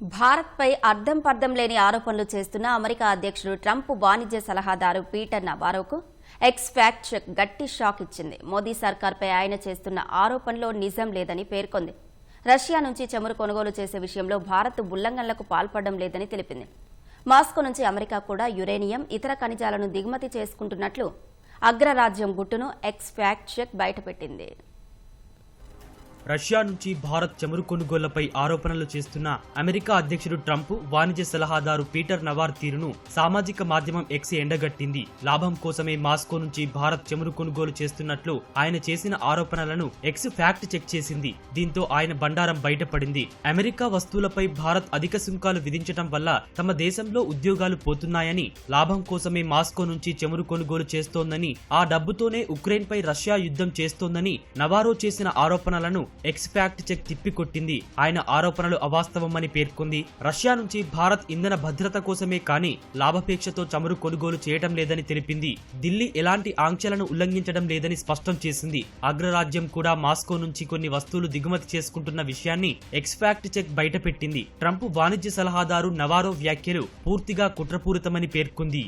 భారత్పై అర్థం పర్థం లేని ఆరోపణలు చేస్తున్న అమెరికా అధ్యక్షుడు ట్రంప్ వాణిజ్య సలహాదారు పీటర్ నవారోకు ఎక్స్ ఫ్యాక్ట్ చెక్ గట్టి షాక్ ఇచ్చింది. మోదీ సర్కార్పై ఆయన చేస్తున్న ఆరోపణలో నిజం లేదని పేర్కొంది. రష్యా నుంచి చమురు కొనుగోలు చేసే విషయంలో భారత్ ఉల్లంఘనలకు పాల్పడడం లేదని తెలిపింది. మాస్కో నుంచి అమెరికా కూడా యురేనియం ఇతర ఖనిజాలను దిగుమతి చేసుకుంటున్నట్లు అగ్రరాజ్యం గుట్టును ఎక్స్ ఫ్యాక్ట్ చెక్ బయటపెట్టింది. రష్యా నుంచి భారత్ చమురు కొనుగోళ్ళపై ఆరోపణలు చేస్తున్న అమెరికా అధ్యక్షుడు ట్రంప్ వాణిజ్య సలహాదారు పీటర్ నవార్ తీరును సామాజిక మాధ్యమం ఎక్స్ ఎండగట్టింది. లాభం కోసమే మాస్కో నుంచి భారత్ చమురు కొనుగోలు చేస్తున్నట్లు ఆయన చేసిన ఆరోపణలను ఎక్స్ ఫ్యాక్ట్ చెక్ చేసింది. దీంతో ఆయన బండారం బయటపడింది. అమెరికా వస్తువులపై భారత్ అధిక సుంకాలు విధించడం వల్ల తమ దేశంలో ఉద్యోగాలు పోతున్నాయని లాభం కోసమే మాస్కో నుంచి చమురు కొనుగోలు చేస్తోందని ఆ డబ్బుతోనే ఉక్రెయిన్ పై రష్యా యుద్ధం చేస్తోందని నవారో చేసిన ఆరోపణలను ఎక్స్ ఫ్యాక్ట్ చెక్ తిప్పికొట్టింది. ఆయన ఆరోపణలు అవాస్తవమని పేర్కొంది. రష్యా నుంచి భారత్ ఇంధన భద్రత కోసమే కానీ లాభాపేక్షతో చమురు కొనుగోలు చేయటం లేదని తెలిపింది. ఢిల్లీ ఎలాంటి ఆంక్షలను ఉల్లంఘించడం లేదని స్పష్టం చేసింది. అగ్రరాజ్యం కూడా మాస్కో నుంచి కొన్ని వస్తువులు దిగుమతి చేసుకుంటున్న విషయాన్ని ఎక్స్ ఫ్యాక్ట్ చెక్ బయటపెట్టింది. ట్రంప్ వాణిజ్య సలహాదారు నవారో వ్యాఖ్యలు పూర్తిగా కుట్రపూరితమని పేర్కొంది.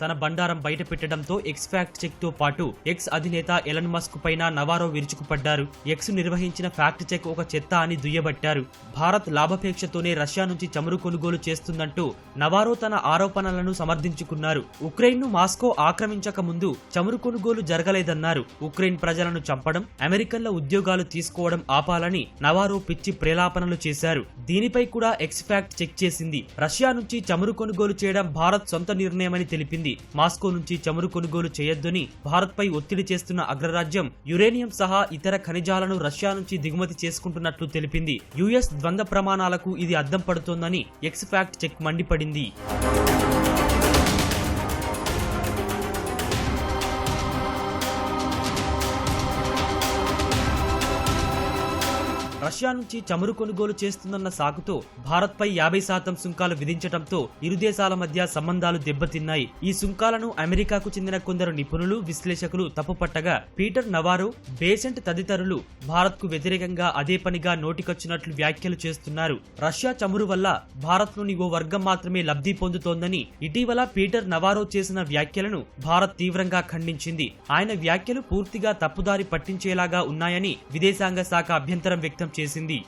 తన బండారం బయట పెట్టడంతో ఎక్స్ ఫ్యాక్ట్ చెక్తో పాటు ఎక్స్ అధినేత ఎలన్ మస్క్ పైన నవారో విరుచుకుపడ్డారు. ఎక్స్ నిర్వహించిన ఫ్యాక్ట్ చెక్ ఒక చెత్త అని దుయ్యబట్టారు. భారత్ లాభాపేక్షతోనే రష్యా నుంచి చమురు కొనుగోలు చేస్తుందంటూ నవారో తన ఆరోపణలను సమర్థించుకున్నారు. ఉక్రెయిన్ను మాస్కో ఆక్రమించక ముందు చమురు కొనుగోలు జరగలేదన్నారు. ఉక్రెయిన్ ప్రజలను చంపడం అమెరికన్ల ఉద్యోగాలు తీసుకోవడం ఆపాలని నవారో పిచ్చి ప్రేలాపనలు చేశారు. దీనిపై కూడా ఎక్స్ ఫ్యాక్ట్ చెక్ చేసింది. రష్యా నుంచి చమురు కొనుగోలు చేయడం భారత్ సొంత నిర్ణయమని తెలిపింది. మాస్కో నుంచి చమురు కొనుగోలు చేయొద్దని భారత్పై ఒత్తిడి చేస్తున్న అగ్రరాజ్యం యురేనియం సహా ఇతర ఖనిజాలను రష్యా నుంచి దిగుమతి చేసుకుంటున్నట్లు తెలిపింది. యుఎస్ ద్వంద్వ ప్రమాణాలకు ఇది అద్దం పడుతోందని ఎక్స్ ఫ్యాక్ట్ చెక్ మండిపడింది. రష్యా నుంచి చమురు కొనుగోలు చేస్తుందన్న సాకుతో భారత్పై యాభై శాతం సుంకాలు విధించడంతో ఇరు దేశాల మధ్య సంబంధాలు దెబ్బతిన్నాయి. ఈ సుంకాలను అమెరికాకు చెందిన కొందరు నిపుణులు విశ్లేషకులు తప్పుపట్టగా పీటర్ నవారో బేసెంట్ తదితరులు భారత్కు వ్యతిరేకంగా అదే పనిగా నోటికొచ్చినట్లు వ్యాఖ్యలు చేస్తున్నారు. రష్యా చమురు వల్ల భారత్లోని ఓ వర్గం మాత్రమే లబ్ధి పొందుతోందని ఇటీవల పీటర్ నవారో చేసిన వ్యాఖ్యలను భారత్ తీవ్రంగా ఖండించింది. ఆయన వ్యాఖ్యలు పూర్తిగా తప్పుదారి పట్టించేలాగా ఉన్నాయని విదేశాంగ శాఖ అభ్యంతరం వ్యక్తం చేసింది.